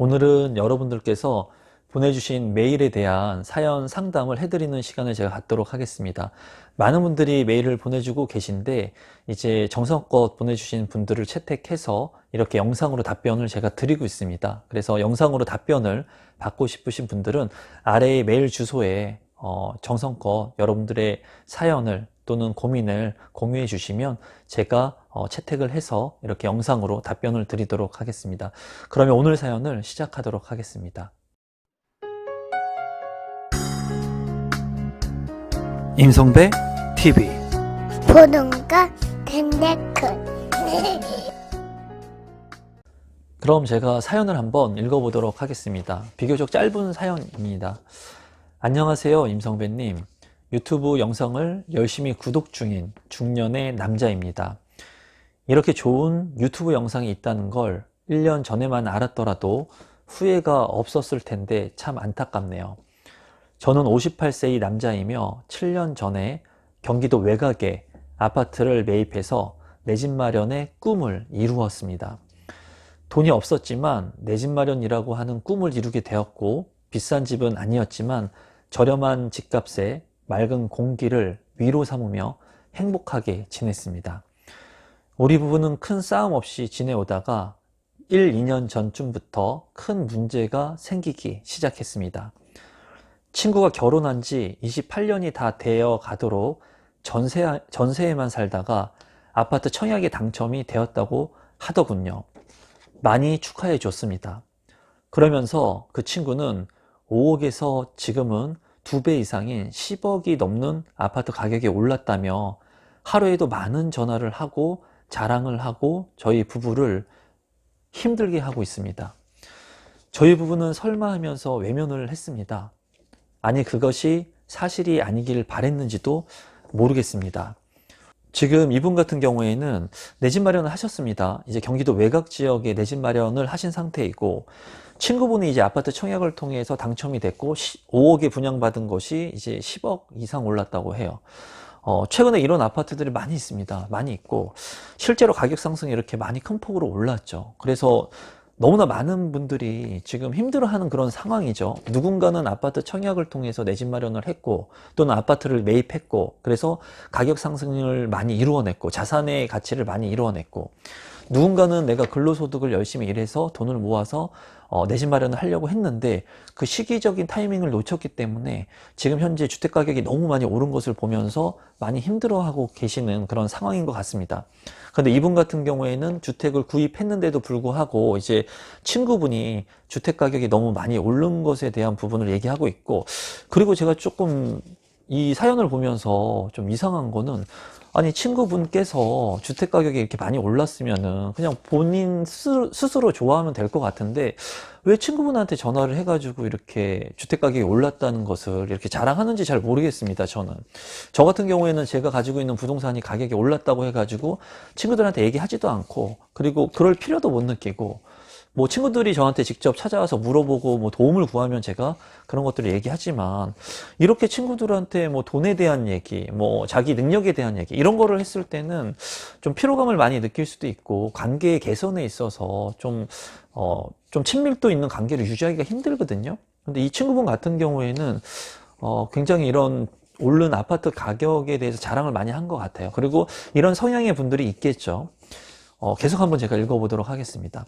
오늘은 여러분들께서 보내주신 메일에 대한 사연 상담을 해드리는 시간을 제가 갖도록 하겠습니다. 많은 분들이 메일을 보내주고 계신데 이제 정성껏 보내주신 분들을 채택해서 이렇게 영상으로 답변을 제가 드리고 있습니다. 그래서 영상으로 답변을 받고 싶으신 분들은 아래의 메일 주소에 어, 정성껏 여러분들의 사연을 또는 고민을 공유해 주시면 제가 어, 채택을 해서 이렇게 영상으로 답변을 드리도록 하겠습니다. 그러면 오늘 사연을 시작하도록 하겠습니다. 임성배 TV 보동과 캔데크 그럼 제가 사연을 한번 읽어보도록 하겠습니다. 비교적 짧은 사연입니다. 안녕하세요, 임성배님. 유튜브 영상을 열심히 구독 중인 중년의 남자입니다. 이렇게 좋은 유튜브 영상이 있다는 걸 1년 전에만 알았더라도 후회가 없었을 텐데 참 안타깝네요. 저는 58세의 남자이며 7년 전에 경기도 외곽에 아파트를 매입해서 내 집 마련의 꿈을 이루었습니다. 돈이 없었지만 내 집 마련이라고 하는 꿈을 이루게 되었고 비싼 집은 아니었지만 저렴한 집값에 맑은 공기를 위로 삼으며 행복하게 지냈습니다. 우리 부부는 큰 싸움 없이 지내오다가 1, 2년 전쯤부터 큰 문제가 생기기 시작했습니다. 친구가 결혼한 지 28년이 다 되어 가도록 전세, 전세에만 살다가 아파트 청약에 당첨이 되었다고 하더군요. 많이 축하해 줬습니다. 그러면서 그 친구는 5억에서 지금은 두 배 이상인 10억이 넘는 아파트 가격이 올랐다며 하루에도 많은 전화를 하고 자랑을 하고 저희 부부를 힘들게 하고 있습니다. 저희 부부는 설마 하면서 외면을 했습니다. 아니, 그것이 사실이 아니길 바랬는지도 모르겠습니다. 지금 이분 같은 경우에는 내 집 마련을 하셨습니다. 이제 경기도 외곽 지역에 내 집 마련을 하신 상태이고, 친구분이 이제 아파트 청약을 통해서 당첨이 됐고, 5억에 분양받은 것이 이제 10억 이상 올랐다고 해요. 어, 최근에 이런 아파트들이 많이 있습니다. 많이 있고, 실제로 가격 상승이 이렇게 많이 큰 폭으로 올랐죠. 그래서 너무나 많은 분들이 지금 힘들어하는 그런 상황이죠. 누군가는 아파트 청약을 통해서 내 집 마련을 했고 또는 아파트를 매입했고 그래서 가격 상승을 많이 이루어냈고 자산의 가치를 많이 이루어냈고 누군가는 내가 근로소득을 열심히 일해서 돈을 모아서 어, 내집 마련을 하려고 했는데 그 시기적인 타이밍을 놓쳤기 때문에 지금 현재 주택 가격이 너무 많이 오른 것을 보면서 많이 힘들어하고 계시는 그런 상황인 것 같습니다. 근데 이분 같은 경우에는 주택을 구입했는데도 불구하고 이제 친구분이 주택 가격이 너무 많이 오른 것에 대한 부분을 얘기하고 있고 그리고 제가 조금 이 사연을 보면서 좀 이상한 거는 아니 친구분께서 주택 가격이 이렇게 많이 올랐으면은 그냥 본인 스스로, 스스로 좋아하면 될 것 같은데 왜 친구분한테 전화를 해가지고 이렇게 주택 가격이 올랐다는 것을 이렇게 자랑하는지 잘 모르겠습니다. 저는 저 같은 경우에는 제가 가지고 있는 부동산이 가격이 올랐다고 해가지고 친구들한테 얘기하지도 않고 그리고 그럴 필요도 못 느끼고 뭐 친구들이 저한테 직접 찾아와서 물어보고 뭐 도움을 구하면 제가 그런 것들을 얘기하지만 이렇게 친구들한테 뭐 돈에 대한 얘기, 뭐 자기 능력에 대한 얘기 이런 거를 했을 때는 좀 피로감을 많이 느낄 수도 있고 관계의 개선에 있어서 좀 어, 좀 친밀도 있는 관계를 유지하기가 힘들거든요. 근데 이 친구분 같은 경우에는 어, 굉장히 이런 오른 아파트 가격에 대해서 자랑을 많이 한 것 같아요. 그리고 이런 성향의 분들이 있겠죠. 어, 계속 한번 제가 읽어보도록 하겠습니다.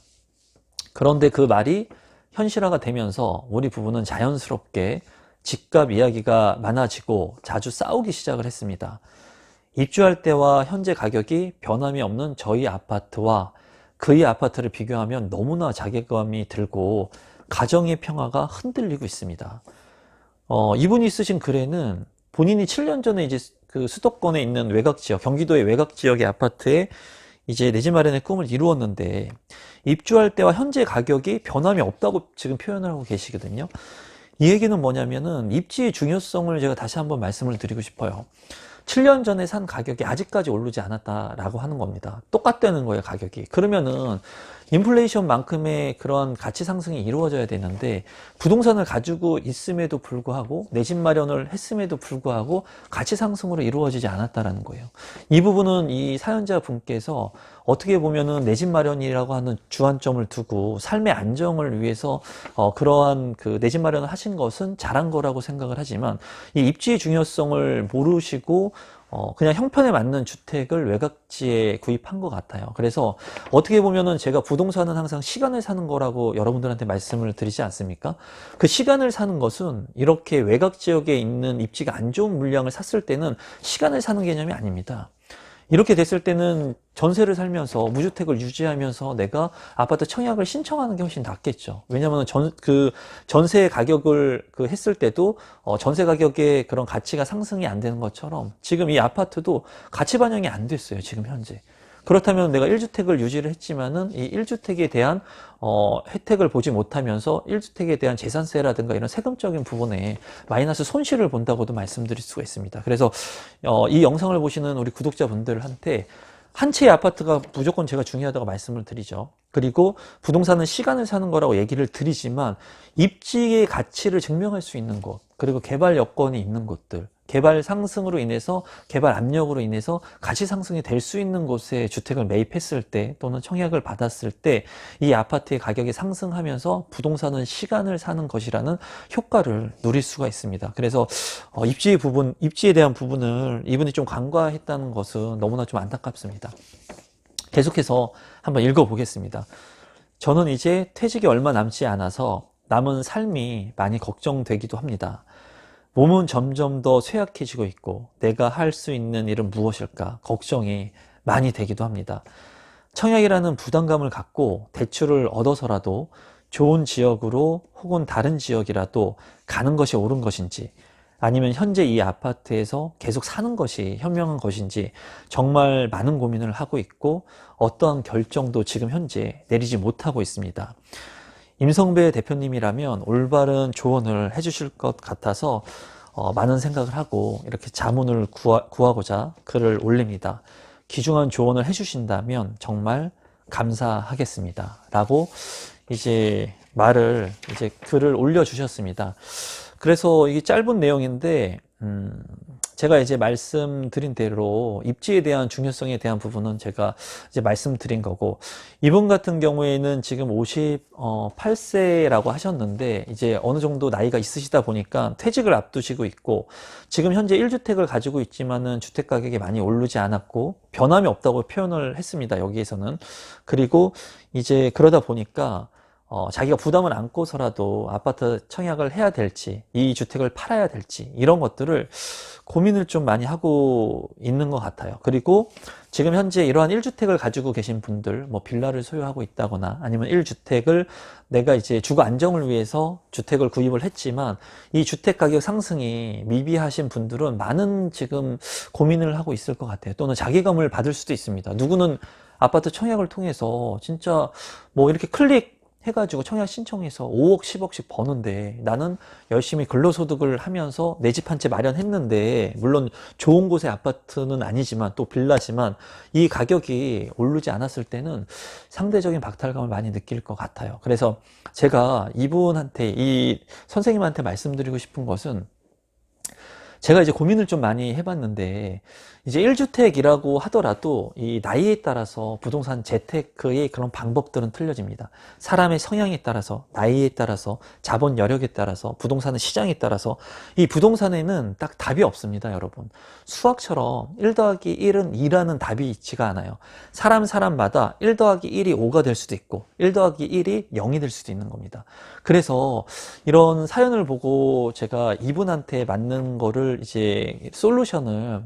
그런데 그 말이 현실화가 되면서 우리 부부는 자연스럽게 집값 이야기가 많아지고 자주 싸우기 시작을 했습니다. 입주할 때와 현재 가격이 변함이 없는 저희 아파트와 그의 아파트를 비교하면 너무나 자괴감이 들고 가정의 평화가 흔들리고 있습니다. 어, 이분이 쓰신 글에는 본인이 7년 전에 이제 그 수도권에 있는 외곽 지역, 경기도의 외곽 지역의 아파트에 이제 내 집 마련의 꿈을 이루었는데 입주할 때와 현재 가격이 변함이 없다고 지금 표현을 하고 계시거든요. 이 얘기는 뭐냐면은 입지의 중요성을 제가 다시 한번 말씀을 드리고 싶어요. 7년 전에 산 가격이 아직까지 오르지 않았다라고 하는 겁니다. 똑같다는 거예요, 가격이. 그러면은 인플레이션만큼의 그런 가치 상승이 이루어져야 되는데 부동산을 가지고 있음에도 불구하고 내 집 마련을 했음에도 불구하고 가치 상승으로 이루어지지 않았다라는 거예요. 이 부분은 이 사연자 분께서 어떻게 보면은 내 집 마련이라고 하는 주안점을 두고 삶의 안정을 위해서 어, 그러한 그 내 집 마련을 하신 것은 잘한 거라고 생각을 하지만 이 입지의 중요성을 모르시고 어, 그냥 형편에 맞는 주택을 외곽지에 구입한 것 같아요. 그래서 어떻게 보면은 제가 부동산은 항상 시간을 사는 거라고 여러분들한테 말씀을 드리지 않습니까? 그 시간을 사는 것은 이렇게 외곽 지역에 있는 입지가 안 좋은 물량을 샀을 때는 시간을 사는 개념이 아닙니다. 이렇게 됐을 때는 전세를 살면서 무주택을 유지하면서 내가 아파트 청약을 신청하는 게 훨씬 낫겠죠. 왜냐하면 전, 그 전세 가격을 그 했을 때도 어, 전세 가격의 그런 가치가 상승이 안 되는 것처럼 지금 이 아파트도 가치 반영이 안 됐어요. 지금 현재. 그렇다면 내가 1주택을 유지를 했지만은 이 1주택에 대한 어, 혜택을 보지 못하면서 1주택에 대한 재산세라든가 이런 세금적인 부분에 마이너스 손실을 본다고도 말씀드릴 수가 있습니다. 그래서 어, 이 영상을 보시는 우리 구독자분들한테 한 채의 아파트가 무조건 제가 중요하다고 말씀을 드리죠. 그리고 부동산은 시간을 사는 거라고 얘기를 드리지만 입지의 가치를 증명할 수 있는 곳, 그리고 개발 여건이 있는 곳들, 개발 상승으로 인해서 개발 압력으로 인해서 가치 상승이 될 수 있는 곳에 주택을 매입했을 때 또는 청약을 받았을 때 이 아파트의 가격이 상승하면서 부동산은 시간을 사는 것이라는 효과를 누릴 수가 있습니다. 그래서 어, 입지 부분, 입지에 대한 부분을 이분이 좀 간과했다는 것은 너무나 좀 안타깝습니다. 계속해서 한번 읽어보겠습니다. 저는 이제 퇴직이 얼마 남지 않아서 남은 삶이 많이 걱정되기도 합니다. 몸은 점점 더 쇠약해지고 있고 내가 할 수 있는 일은 무엇일까 걱정이 많이 되기도 합니다. 청약이라는 부담감을 갖고 대출을 얻어서라도 좋은 지역으로 혹은 다른 지역이라도 가는 것이 옳은 것인지 아니면 현재 이 아파트에서 계속 사는 것이 현명한 것인지 정말 많은 고민을 하고 있고 어떠한 결정도 지금 현재 내리지 못하고 있습니다. 임성배 대표님이라면 올바른 조언을 해주실 것 같아서 어, 많은 생각을 하고 이렇게 자문을 구하, 구하고자 글을 올립니다. 귀중한 조언을 해주신다면 정말 감사하겠습니다. 라고 이제 말을 이제 글을 올려주셨습니다. 그래서 이게 짧은 내용인데, 음, 제가 이제 말씀드린 대로 입지에 대한 중요성에 대한 부분은 제가 이제 말씀드린 거고, 이분 같은 경우에는 지금 58세라고 하셨는데, 이제 어느 정도 나이가 있으시다 보니까 퇴직을 앞두시고 있고, 지금 현재 1주택을 가지고 있지만은 주택 가격이 많이 오르지 않았고, 변함이 없다고 표현을 했습니다. 여기에서는. 그리고 이제 그러다 보니까, 어, 자기가 부담을 안고서라도 아파트 청약을 해야 될지, 이 주택을 팔아야 될지, 이런 것들을 고민을 좀 많이 하고 있는 것 같아요. 그리고 지금 현재 이러한 1주택을 가지고 계신 분들, 뭐 빌라를 소유하고 있다거나 아니면 1주택을 내가 이제 주거 안정을 위해서 주택을 구입을 했지만 이 주택 가격 상승이 미비하신 분들은 많은 지금 고민을 하고 있을 것 같아요. 또는 자기감을 받을 수도 있습니다. 누구는 아파트 청약을 통해서 진짜 뭐 이렇게 클릭 해가지고 청약 신청해서 5억, 10억씩 버는데 나는 열심히 근로소득을 하면서 내 집 한 채 마련했는데 물론 좋은 곳의 아파트는 아니지만 또 빌라지만 이 가격이 오르지 않았을 때는 상대적인 박탈감을 많이 느낄 것 같아요. 그래서 제가 이분한테 이 선생님한테 말씀드리고 싶은 것은 제가 이제 고민을 좀 많이 해봤는데 이제 1주택이라고 하더라도 이 나이에 따라서 부동산 재테크의 그런 방법들은 틀려집니다. 사람의 성향에 따라서 나이에 따라서 자본 여력에 따라서 부동산의 시장에 따라서 이 부동산에는 딱 답이 없습니다, 여러분. 수학처럼 1 더하기 1은 2라는 답이 있지가 않아요. 사람 사람마다 1 더하기 1이 5가 될 수도 있고 1 더하기 1이 0이 될 수도 있는 겁니다. 그래서 이런 사연을 보고 제가 이분한테 맞는 거를 이제 솔루션을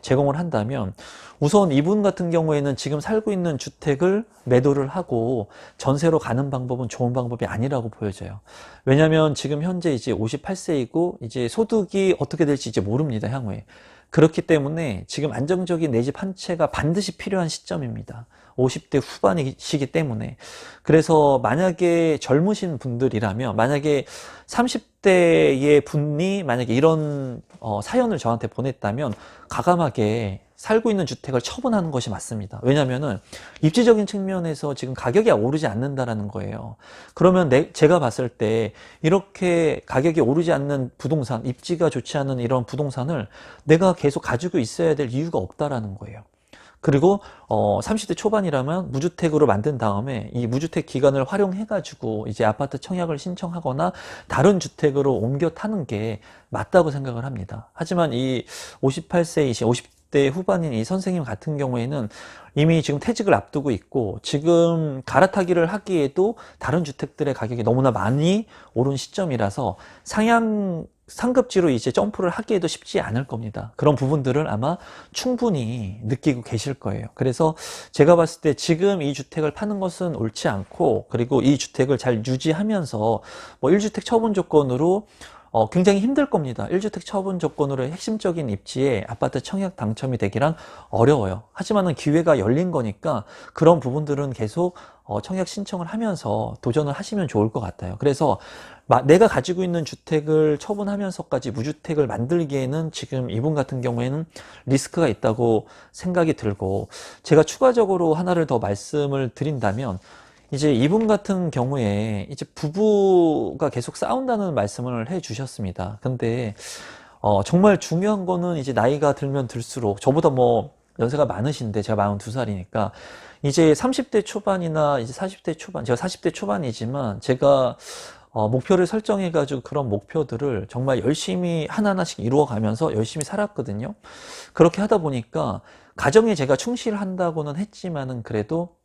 제공을 한다면 우선 이분 같은 경우에는 지금 살고 있는 주택을 매도를 하고 전세로 가는 방법은 좋은 방법이 아니라고 보여져요. 왜냐하면 지금 현재 이제 58세이고 이제 소득이 어떻게 될지 이제 모릅니다, 향후에. 그렇기 때문에 지금 안정적인 내 집 한 채가 반드시 필요한 시점입니다. 50대 후반이시기 때문에. 그래서 만약에 젊으신 분들이라면, 만약에 30대의 분이 만약에 이런 어, 사연을 저한테 보냈다면, 가감하게 살고 있는 주택을 처분하는 것이 맞습니다. 왜냐면은 입지적인 측면에서 지금 가격이 오르지 않는다라는 거예요. 그러면 내, 제가 봤을 때 이렇게 가격이 오르지 않는 부동산, 입지가 좋지 않은 이런 부동산을 내가 계속 가지고 있어야 될 이유가 없다라는 거예요. 그리고 어 30대 초반이라면 무주택으로 만든 다음에 이 무주택 기간을 활용해 가지고 이제 아파트 청약을 신청하거나 다른 주택으로 옮겨 타는 게 맞다고 생각을 합니다. 하지만 이 58세 이신 50대 후반인 이 선생님 같은 경우에는 이미 지금 퇴직을 앞두고 있고 지금 갈아타기를 하기에도 다른 주택들의 가격이 너무나 많이 오른 시점이라서 상향 상급지로 이제 점프를 하기에도 쉽지 않을 겁니다. 그런 부분들을 아마 충분히 느끼고 계실 거예요. 그래서 제가 봤을 때 지금 이 주택을 파는 것은 옳지 않고 그리고 이 주택을 잘 유지하면서 뭐 1주택 처분 조건으로 어, 굉장히 힘들 겁니다. 1주택 처분 조건으로 핵심적인 입지에 아파트 청약 당첨이 되기란 어려워요. 하지만은 기회가 열린 거니까 그런 부분들은 계속 어, 청약 신청을 하면서 도전을 하시면 좋을 것 같아요. 그래서 마- 내가 가지고 있는 주택을 처분하면서까지 무주택을 만들기에는 지금 이분 같은 경우에는 리스크가 있다고 생각이 들고 제가 추가적으로 하나를 더 말씀을 드린다면 이제 이분 같은 경우에 이제 부부가 계속 싸운다는 말씀을 해 주셨습니다. 근데 어, 정말 중요한 거는 이제 나이가 들면 들수록 저보다 뭐 연세가 많으신데 제가 42살이니까 이제 30대 초반이나 이제 40대 초반, 제가 40대 초반이지만 제가 어, 목표를 설정해 가지고 그런 목표들을 정말 열심히 하나하나씩 이루어 가면서 열심히 살았거든요. 그렇게 하다 보니까 가정에 제가 충실한다고는 했지만은 그래도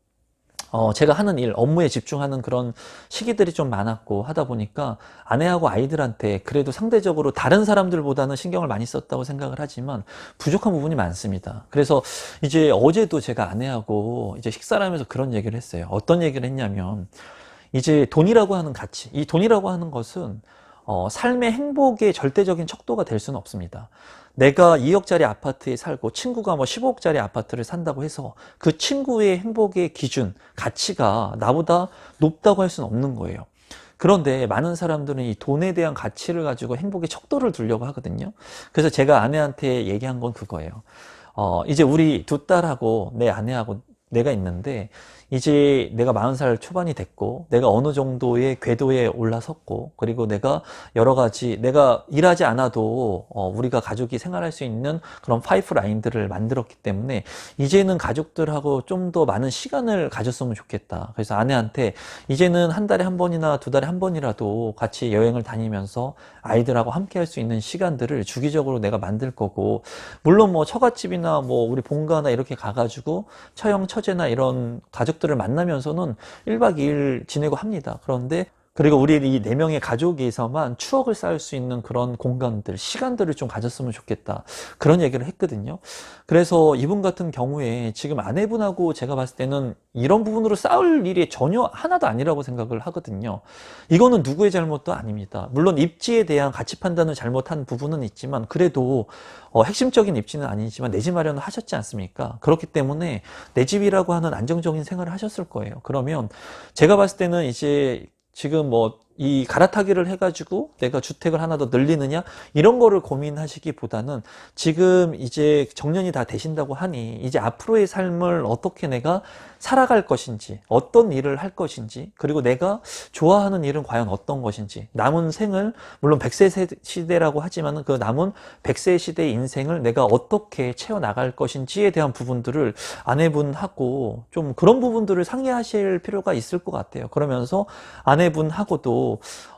어, 제가 하는 일, 업무에 집중하는 그런 시기들이 좀 많았고 하다 보니까 아내하고 아이들한테 그래도 상대적으로 다른 사람들보다는 신경을 많이 썼다고 생각을 하지만 부족한 부분이 많습니다. 그래서 이제 어제도 제가 아내하고 이제 식사를 하면서 그런 얘기를 했어요. 어떤 얘기를 했냐면 이제 돈이라고 하는 가치, 이 돈이라고 하는 것은 어, 삶의 행복의 절대적인 척도가 될 수는 없습니다. 내가 2억짜리 아파트에 살고 친구가 뭐 15억짜리 아파트를 산다고 해서 그 친구의 행복의 기준, 가치가 나보다 높다고 할 수는 없는 거예요. 그런데 많은 사람들은 이 돈에 대한 가치를 가지고 행복의 척도를 두려고 하거든요. 그래서 제가 아내한테 얘기한 건 그거예요. 어, 이제 우리 두 딸하고 내 아내하고 내가 있는데 이제 내가 40살 초반이 됐고 내가 어느 정도의 궤도에 올라섰고 그리고 내가 여러 가지 내가 일하지 않아도 어, 우리가 가족이 생활할 수 있는 그런 파이프 라인들을 만들었기 때문에 이제는 가족들하고 좀 더 많은 시간을 가졌으면 좋겠다. 그래서 아내한테 이제는 한 달에 한 번이나 두 달에 한 번이라도 같이 여행을 다니면서 아이들하고 함께 할 수 있는 시간들을 주기적으로 내가 만들 거고 물론 뭐 처갓집이나 뭐 우리 본가나 이렇게 가가지고 처형 처제나 이런 가족 들을 만나면서는 1박 2일 지내고 합니다. 그런데 그리고 우리 이 네 명의 가족에서만 추억을 쌓을 수 있는 그런 공간들, 시간들을 좀 가졌으면 좋겠다. 그런 얘기를 했거든요. 그래서 이분 같은 경우에 지금 아내분하고 제가 봤을 때는 이런 부분으로 싸울 일이 전혀 하나도 아니라고 생각을 하거든요. 이거는 누구의 잘못도 아닙니다. 물론 입지에 대한 가치 판단을 잘못한 부분은 있지만 그래도 어, 핵심적인 입지는 아니지만 내 집 마련을 하셨지 않습니까? 그렇기 때문에 내 집이라고 하는 안정적인 생활을 하셨을 거예요. 그러면 제가 봤을 때는 이제 지금 뭐이 갈아타기를 해가지고 내가 주택을 하나 더 늘리느냐 이런 거를 고민하시기보다는 지금 이제 정년이 다 되신다고 하니 이제 앞으로의 삶을 어떻게 내가 살아갈 것인지 어떤 일을 할 것인지 그리고 내가 좋아하는 일은 과연 어떤 것인지 남은 생을 물론 100세 시대라고 하지만 그 남은 100세 시대의 인생을 내가 어떻게 채워나갈 것인지에 대한 부분들을 아내분하고 좀 그런 부분들을 상의하실 필요가 있을 것 같아요. 그러면서 아내분하고도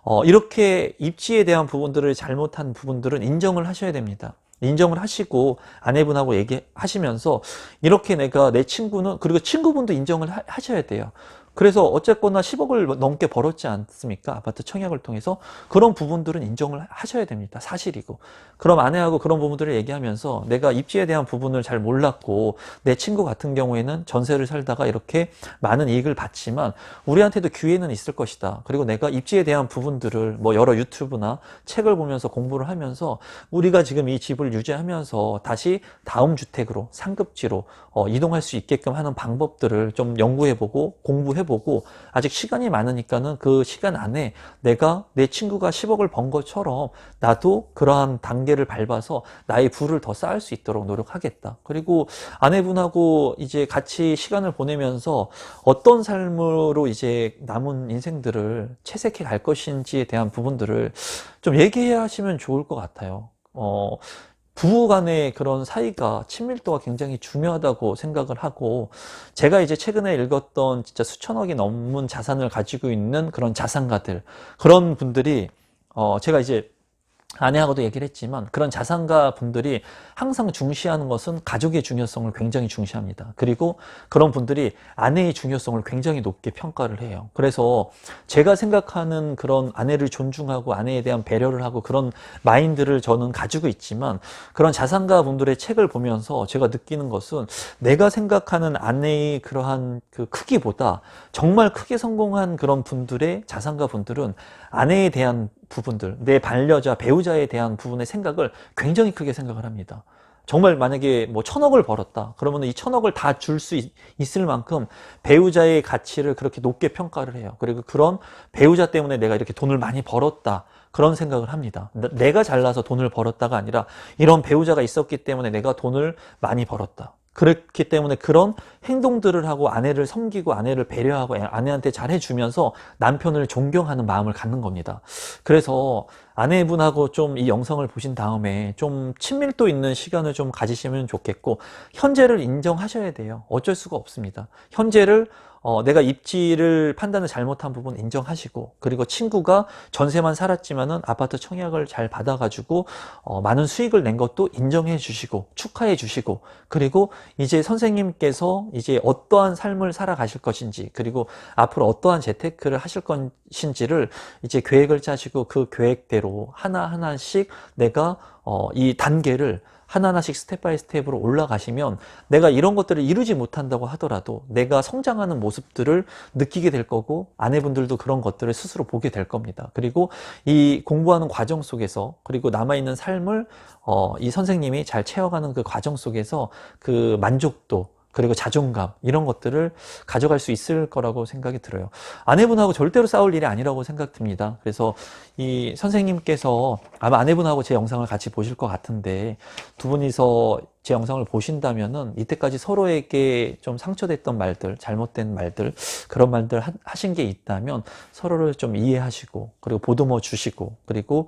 어, 이렇게 입지에 대한 부분들을 잘못한 부분들은 인정을 하셔야 됩니다. 인정을 하시고 아내분하고 얘기하시면서 이렇게 내가 내 친구는 그리고 친구분도 인정을 하, 하셔야 돼요. 그래서 어쨌거나 10억을 넘게 벌었지 않습니까? 아파트 청약을 통해서 그런 부분들은 인정을 하셔야 됩니다. 사실이고. 그럼 아내하고 그런 부분들을 얘기하면서 내가 입지에 대한 부분을 잘 몰랐고 내 친구 같은 경우에는 전세를 살다가 이렇게 많은 이익을 봤지만 우리한테도 기회는 있을 것이다. 그리고 내가 입지에 대한 부분들을 뭐 여러 유튜브나 책을 보면서 공부를 하면서 우리가 지금 이 집을 유지하면서 다시 다음 주택으로 상급지로 어, 이동할 수 있게끔 하는 방법들을 좀 연구해보고 공부해보고 해보고 아직 시간이 많으니까는 그 시간 안에 내가 내 친구가 10억을 번 것처럼 나도 그러한 단계를 밟아서 나의 부를 더 쌓을 수 있도록 노력하겠다. 그리고 아내분하고 이제 같이 시간을 보내면서 어떤 삶으로 이제 남은 인생들을 채색해 갈 것인지에 대한 부분들을 좀 얘기해 하시면 좋을 것 같아요. 어, 부부 간의 그런 사이가 친밀도가 굉장히 중요하다고 생각을 하고 제가 이제 최근에 읽었던 진짜 수천억이 넘는 자산을 가지고 있는 그런 자산가들 그런 분들이 어 제가 이제 아내하고도 얘기를 했지만 그런 자산가 분들이 항상 중시하는 것은 가족의 중요성을 굉장히 중시합니다. 그리고 그런 분들이 아내의 중요성을 굉장히 높게 평가를 해요. 그래서 제가 생각하는 그런 아내를 존중하고 아내에 대한 배려를 하고 그런 마인드를 저는 가지고 있지만 그런 자산가 분들의 책을 보면서 제가 느끼는 것은 내가 생각하는 아내의 그러한 그 크기보다 정말 크게 성공한 그런 분들의 자산가 분들은 아내에 대한 부분들, 내 반려자, 배우자에 대한 부분의 생각을 굉장히 크게 생각을 합니다. 정말 만약에 뭐 천억을 벌었다. 그러면 이 천억을 다 줄 수 있을 만큼 배우자의 가치를 그렇게 높게 평가를 해요. 그리고 그런 배우자 때문에 내가 이렇게 돈을 많이 벌었다. 그런 생각을 합니다. 내가 잘나서 돈을 벌었다가 아니라 이런 배우자가 있었기 때문에 내가 돈을 많이 벌었다. 그렇기 때문에 그런 행동들을 하고 아내를 섬기고 아내를 배려하고 아내한테 잘해주면서 남편을 존경하는 마음을 갖는 겁니다. 그래서 아내분하고 좀 이 영상을 보신 다음에 좀 친밀도 있는 시간을 좀 가지시면 좋겠고 현재를 인정하셔야 돼요. 어쩔 수가 없습니다. 현재를 어, 내가 입지를 판단을 잘못한 부분 인정하시고 그리고 친구가 전세만 살았지만은 아파트 청약을 잘 받아가지고 어, 많은 수익을 낸 것도 인정해 주시고 축하해 주시고 그리고 이제 선생님께서 이제 어떠한 삶을 살아가실 것인지 그리고 앞으로 어떠한 재테크를 하실 것인지를 이제 계획을 짜시고 그 계획대로 하나 하나씩 내가 어, 이 단계를 하나하나씩 스텝 바이 스텝으로 올라가시면 내가 이런 것들을 이루지 못한다고 하더라도 내가 성장하는 모습들을 느끼게 될 거고 아내분들도 그런 것들을 스스로 보게 될 겁니다. 그리고 이 공부하는 과정 속에서 그리고 남아있는 삶을 어, 이 선생님이 잘 채워가는 그 과정 속에서 그 만족도 그리고 자존감 이런 것들을 가져갈 수 있을 거라고 생각이 들어요. 아내분하고 절대로 싸울 일이 아니라고 생각됩니다. 그래서 이 선생님께서 아마 아내분하고 제 영상을 같이 보실 것 같은데 두 분이서 제 영상을 보신다면은 이때까지 서로에게 좀 상처됐던 말들, 잘못된 말들, 그런 말들 하신 게 있다면 서로를 좀 이해하시고 그리고 보듬어 주시고 그리고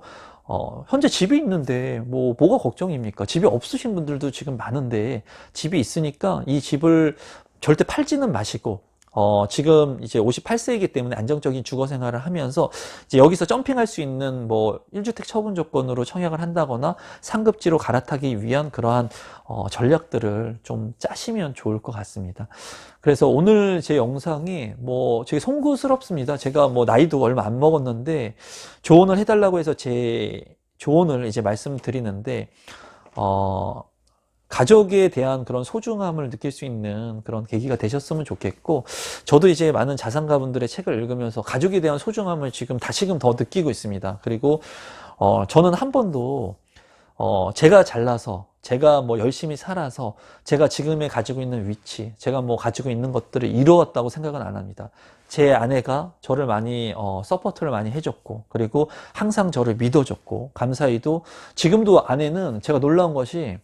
어, 현재 집이 있는데 뭐 뭐가 걱정입니까? 집이 없으신 분들도 지금 많은데 집이 있으니까 이 집을 절대 팔지는 마시고 어, 지금 이제 58세이기 때문에 안정적인 주거 생활을 하면서 이제 여기서 점핑할 수 있는 뭐 1주택 처분 조건으로 청약을 한다거나 상급지로 갈아타기 위한 그러한 어, 전략들을 좀 짜시면 좋을 것 같습니다. 그래서 오늘 제 영상이 뭐 되게 송구스럽습니다. 제가 뭐 나이도 얼마 안 먹었는데 조언을 해달라고 해서 제 조언을 이제 말씀드리는데 어, 가족에 대한 그런 소중함을 느낄 수 있는 그런 계기가 되셨으면 좋겠고, 저도 이제 많은 자산가분들의 책을 읽으면서 가족에 대한 소중함을 지금 다시금 더 느끼고 있습니다. 그리고, 어, 저는 한 번도, 어, 제가 잘나서, 제가 뭐 열심히 살아서, 제가 지금에 가지고 있는 위치, 제가 뭐 가지고 있는 것들을 이루었다고 생각은 안 합니다. 제 아내가 저를 많이 어, 서포트를 많이 해줬고 그리고 항상 저를 믿어줬고 감사히도 지금도 아내는 제가 놀라운 것이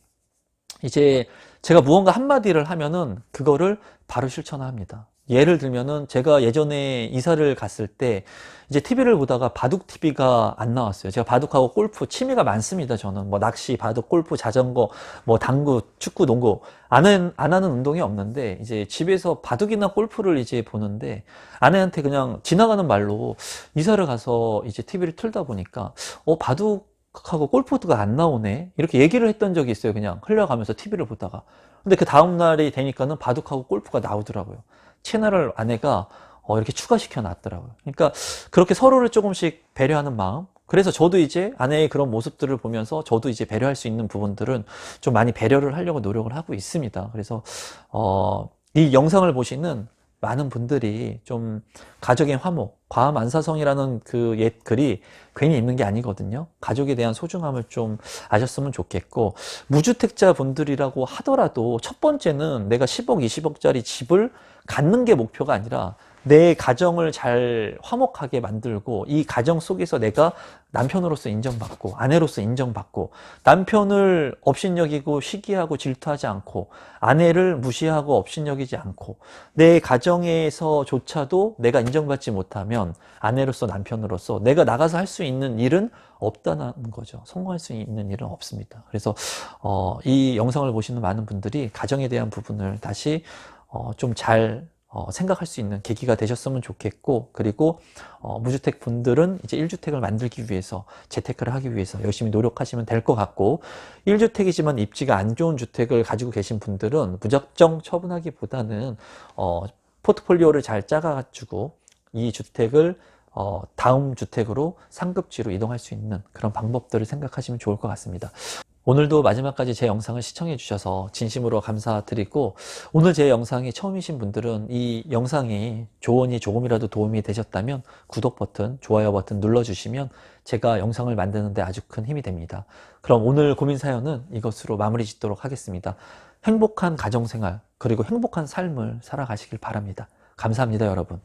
이제 제가 무언가 한마디를 하면은 그거를 바로 실천합니다. 예를 들면은 제가 예전에 이사를 갔을 때 이제 TV를 보다가 바둑 TV가 안 나왔어요. 제가 바둑하고 골프 취미가 많습니다. 저는 뭐 낚시, 바둑, 골프, 자전거, 뭐 당구, 축구, 농구 안, 안 하는 운동이 없는데 이제 집에서 바둑이나 골프를 이제 보는데 아내한테 그냥 지나가는 말로 이사를 가서 이제 TV를 틀다 보니까 어 바둑 하고 골프가 안 나오네? 이렇게 얘기를 했던 적이 있어요 그냥. 흘려가면서 TV를 보다가. 근데 그 다음날이 되니까는 바둑하고 골프가 나오더라고요. 채널을 아내가 어, 이렇게 추가시켜 놨더라고요. 그러니까 그렇게 서로를 조금씩 배려하는 마음. 그래서 저도 이제 아내의 그런 모습들을 보면서 저도 이제 배려할 수 있는 부분들은 좀 많이 배려를 하려고 노력을 하고 있습니다. 그래서 어, 이 영상을 보시는 많은 분들이 좀 가족의 화목, 과암 안사성이라는 그 옛 글이 괜히 있는 게 아니거든요. 가족에 대한 소중함을 좀 아셨으면 좋겠고, 무주택자 분들이라고 하더라도 첫 번째는 내가 10억, 20억짜리 집을 갖는 게 목표가 아니라 내 가정을 잘 화목하게 만들고 이 가정 속에서 내가 남편으로서 인정받고 아내로서 인정받고 남편을 업신여기고 시기하고 질투하지 않고 아내를 무시하고 업신여기지 않고 내 가정에서조차도 내가 인정받지 못하면 아내로서 남편으로서 내가 나가서 할 수 있는 일은 없다는 거죠. 성공할 수 있는 일은 없습니다. 그래서 어, 이 영상을 보시는 많은 분들이 가정에 대한 부분을 다시 어, 좀잘 어, 생각할 수 있는 계기가 되셨으면 좋겠고 그리고 어, 무주택 분들은 이제 1주택을 만들기 위해서 재테크를 하기 위해서 열심히 노력하시면 될 것 같고 1주택이지만 입지가 안 좋은 주택을 가지고 계신 분들은 무작정 처분하기보다는 어, 포트폴리오를 잘 짜가지고 이 주택을 어, 다음 주택으로 상급지로 이동할 수 있는 그런 방법들을 생각하시면 좋을 것 같습니다. 오늘도 마지막까지 제 영상을 시청해 주셔서 진심으로 감사드리고 오늘 제 영상이 처음이신 분들은 이 영상이 조언이 조금이라도 도움이 되셨다면 구독 버튼, 좋아요 버튼 눌러주시면 제가 영상을 만드는데 아주 큰 힘이 됩니다. 그럼 오늘 고민 사연은 이것으로 마무리 짓도록 하겠습니다. 행복한 가정생활 그리고 행복한 삶을 살아가시길 바랍니다. 감사합니다 여러분.